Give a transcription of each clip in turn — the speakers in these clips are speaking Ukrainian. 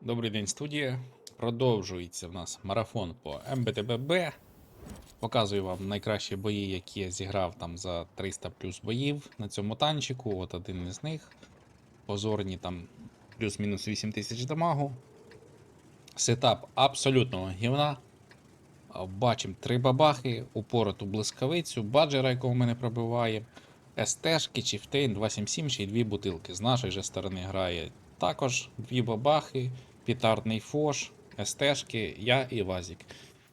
Добрий день, студія. Продовжується в нас марафон по МБТББ. Показую вам найкращі бої, які я зіграв там за 300 плюс боїв на цьому танчику. От один із них. Позорні там плюс-мінус 8000 дамагу. Сетап абсолютного гівна. Бачимо три бабахи, упороту блискавицю, баджера, якого мене пробиває. СТшки, Чіфтейн, 277 ще й дві бутилки. З нашої же сторони грає також дві бабахи, пітарний фош, СТшки, я і Вазік.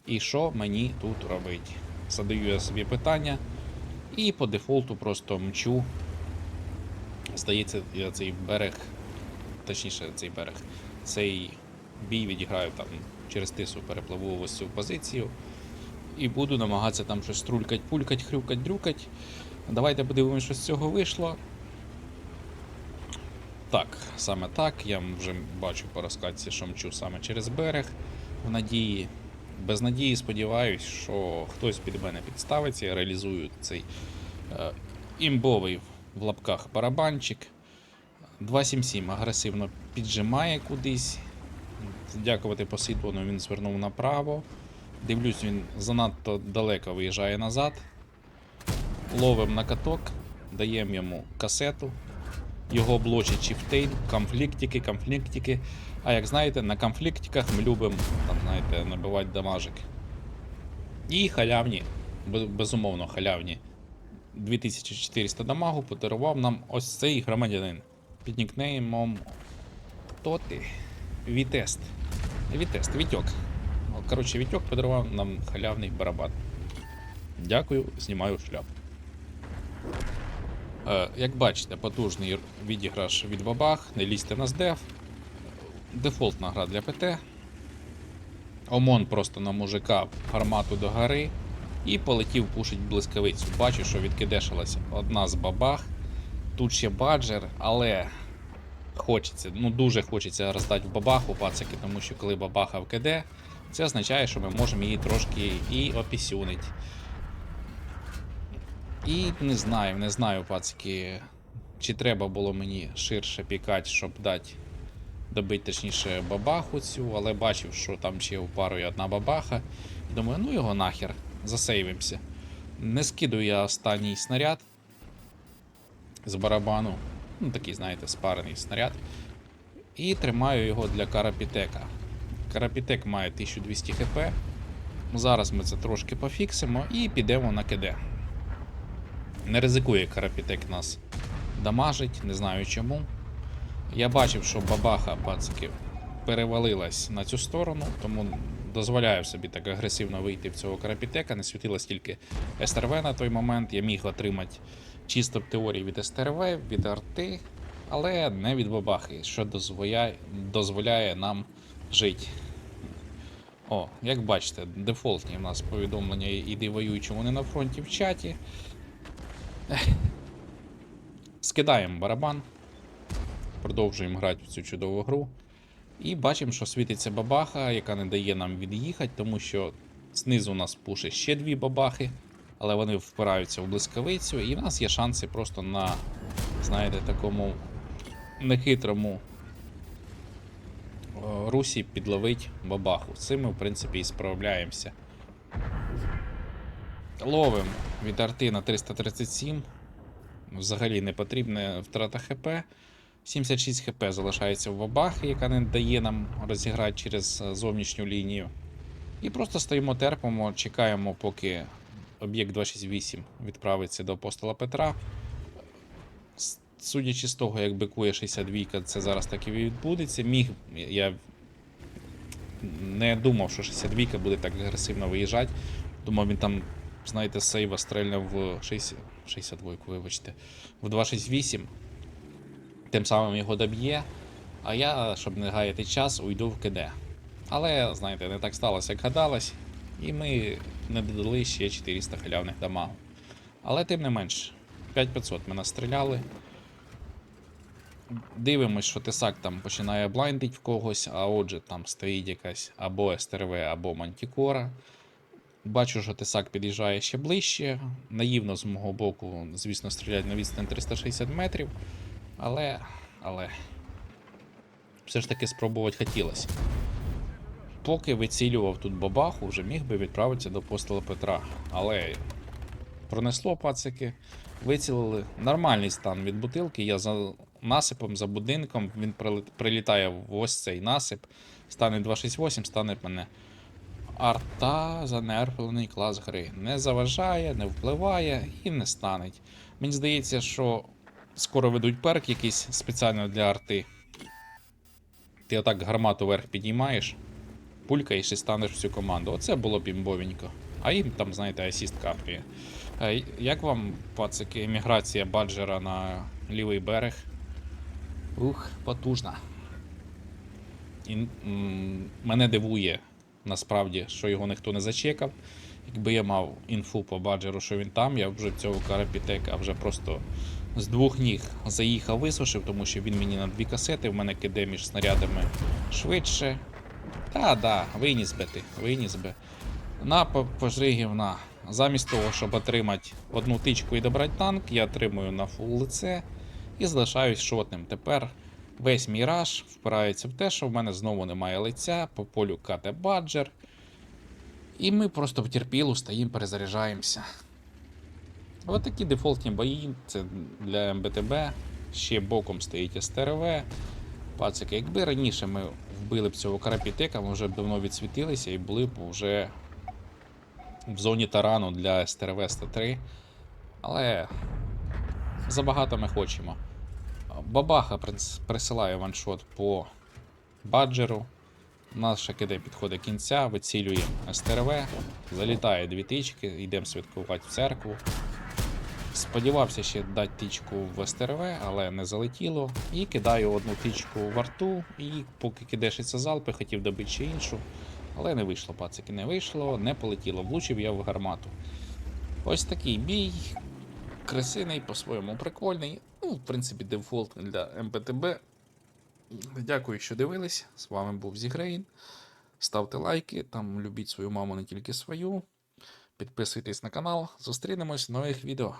І що мені тут робити? Задаю я собі питання і по дефолту просто мчу. Здається, я цей берег, точніше, цей берег, цей бій відіграю там через тису, перепливу ось цю позицію. І буду намагатися там щось струлькать, пулькать, хрюкать, дрюкать. Давайте подивимося, що з цього вийшло. Так, саме так. Я вже бачу по розкатці, що мчу саме через берег. В надії. Без надії сподіваюсь, що хтось під мене підставиться, я реалізую цей е, імбовий в лапках барабанчик. 277 агресивно піджимає кудись. Дякувати посвітлону він звернув направо. Дивлюсь, він занадто далеко виїжджає назад. Ловим на каток, даємо йому касету. Його блочить чіфтейн, конфліктики, конфліктики. А як знаєте, на конфліктиках ми любимо там, знаєте, набивати дамажик. І халявні, безумовно, халявні. 2400 дамагу подарував нам ось цей громадянин під нікнеймом. Хто ти? Вітест. Вітест, Вітьок. Коротше, Вітьок подарував нам халявний барабан. Дякую, знімаю шляпу. Е, Як бачите, потужний відіграш від бабах, не лізьте на здеф. Дефолтна гра для ПТ. Омон просто на мужика гармату до гори і полетів пушить блискавицю. Бачу, що відкидешилася одна з бабах. Тут ще баджер, але хочеться, ну дуже хочеться роздати в бабаху пацики, тому що коли бабаха в КД, це означає, що ми можемо її трошки і опісюнить. І не знаю, не знаю, пацики, чи треба було мені ширше пікати, щоб дати добити точніше бабаху цю, але бачив, що там ще у пару є одна бабаха. І думаю, ну його нахер, засейвимося. Не скидую я останній снаряд з барабану. Ну, такий, знаєте, спарений снаряд. І тримаю його для карапітека. Карапітек має 1200 хп. Зараз ми це трошки пофіксимо і підемо на КД. Не ризикує Карапітек нас дамажить, не знаю чому. Я бачив, що бабаха пациків перевалилась на цю сторону, тому дозволяю собі так агресивно вийти в цього карапітека. Не світилось тільки СРВ на той момент. Я міг отримати чисто в теорії від СТРВ, від арти, але не від бабахи, що дозволяє, дозволяє нам жити. О, як бачите, дефолтні в нас повідомлення іди воюй, чому не на фронті в чаті. Скидаємо барабан, продовжуємо грати в цю чудову гру. І бачимо, що світиться бабаха, яка не дає нам від'їхати, тому що знизу у нас пушить ще дві бабахи, але вони впираються в блискавицю, і в нас є шанси просто на, знаєте, такому нехитрому русі підловити бабаху. Цим ми, в принципі, і справляємося. Ловим від арти на 337. Взагалі не потрібна втрата ХП. 76 хп залишається в бабахи, яка не дає нам розіграти через зовнішню лінію. І просто стоїмо, терпимо, чекаємо, поки об'єкт 268 відправиться до апостола Петра. Судячи з того, як бикує 62, це зараз так і відбудеться. Міг я не думав, що 62 буде так агресивно виїжджати. Думав, він там, знаєте, сейва стрельнув в 60, 62, вибачте, в 268. Тим самим його доб'є. А я, щоб не гаяти час, уйду в КД. Але, знаєте, не так сталося, як гадалось. І ми не додали ще 400 халявних дамагу. Але тим не менш, 5500 ми настріляли. Дивимось, що тесак там починає блайндить в когось, а отже там стоїть якась або СТРВ, або Мантікора. Бачу, що тесак під'їжджає ще ближче. Наївно з мого боку, звісно, стріляти на відстань 360 метрів. Але. але. все ж таки спробувати хотілося. Поки вицілював тут бабаху, вже міг би відправитися до апостола Петра. Але пронесло пацики, вицілили. Нормальний стан від бутилки. Я за насипом, за будинком, він прилітає в ось цей насип. Стане 268, стане мене. Арта занервлений клас гри. Не заважає, не впливає і не станеть. Мені здається, що скоро ведуть перк якийсь спеціально для арти. Ти отак гармату вверх підіймаєш, пулькаєш і станеш всю команду. Оце було б імбовенько. А їм там, знаєте, асіст капає. Е, Як вам, пацики, еміграція баджера на лівий берег? Ух, потужна. І м, мене дивує насправді, що його ніхто не зачекав. Якби я мав інфу по баджеру, що він там, я б вже цього карапітека вже просто з двох ніг заїхав, висушив, тому що він мені на дві касети, в мене киде між снарядами швидше. Та, да, виніс би ти, виніс би. На по- пожригів на. Замість того, щоб отримати одну тичку і добрати танк, я отримую на фул лице і залишаюсь шотним. Тепер весь мій раш впирається в те, що в мене знову немає лиця, по полю кате баджер. І ми просто в стоїмо, перезаряджаємося. Ось такі дефолтні бої, це для МБТБ. Ще боком стоїть СТРВ. Пацики, якби раніше ми вбили б цього карапітека, ми вже б давно відсвітилися і були б вже в зоні тарану для СТРВ 103. Але забагато ми хочемо. Бабаха присилає ваншот по баджеру. Наша КД підходить кінця, вицілюємо СТРВ, залітає дві тички, йдемо святкувати в церкву. Сподівався ще дати тичку в СТРВ, але не залетіло. І кидаю одну тичку в арту, і поки кидешиться залпи, хотів добити ще іншу. Але не вийшло, пацики, не вийшло, не полетіло. Влучив я в гармату. Ось такий бій. Красивий, по-своєму прикольний. Ну, в принципі, дефолт для МПТБ. Дякую, що дивились. З вами був Зігрейн. Ставте лайки, там любіть свою маму, не тільки свою. Підписуйтесь на канал. Зустрінемось в нових відео.